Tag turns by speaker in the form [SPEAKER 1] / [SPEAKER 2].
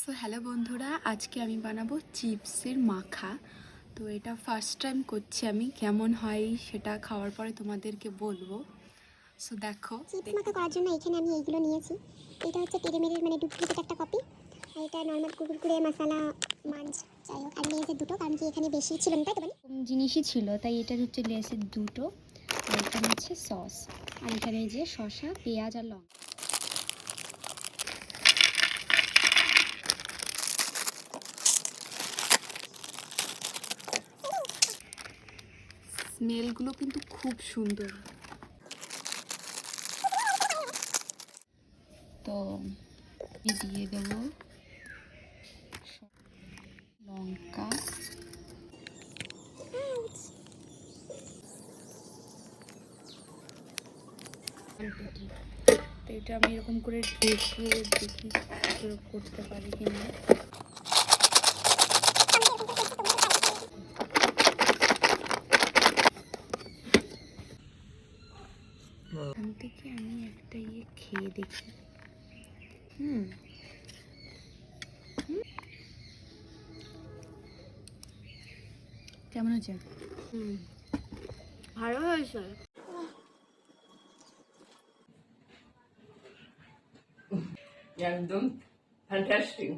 [SPEAKER 1] So hello বন্ধুরা আজকে আমি বানাবো চিপসের মাখা। তো এটা ফার্স্ট টাইম করছি আমি কেমন হয় সেটা খাওয়ার পরে তোমাদেরকে বলব। সো দেখো।
[SPEAKER 2] চিপস মাখা করার জন্য এখানে আমি এইগুলো নিয়েছি। এটা হচ্ছে টেরিমেরির মানে ডুপ্লিকেট একটা কপি আর এটা নর্মাল কুকুরকুরে মশলা মাঞ্চ যাই হোক। আর লেজের দুটো কারণ কি এখানে বেশি ছিল না তাই তো বলি?
[SPEAKER 3] জিনিসই ছিল তাই এটার হচ্ছে লেসের দুটো। আর এখানে হচ্ছে সস। আর এখানে যে শসা পেঁয়াজ আর লঙ্কা।
[SPEAKER 1] স্মেলগুলো কিন্তু খুব সুন্দর।
[SPEAKER 3] তো দিয়ে দেবো লঙ্কা।
[SPEAKER 1] তো এটা আমি এরকম করে ঢেকে দেখি করতে পারি কিনা। এখান থেকে আমি একটা ইয়ে খেয়ে দেখি। হুম। হুম। কেমন হয়েছে হুম। ভালো হয়েছে।
[SPEAKER 4] একদম ফ্যান্টাস্টিক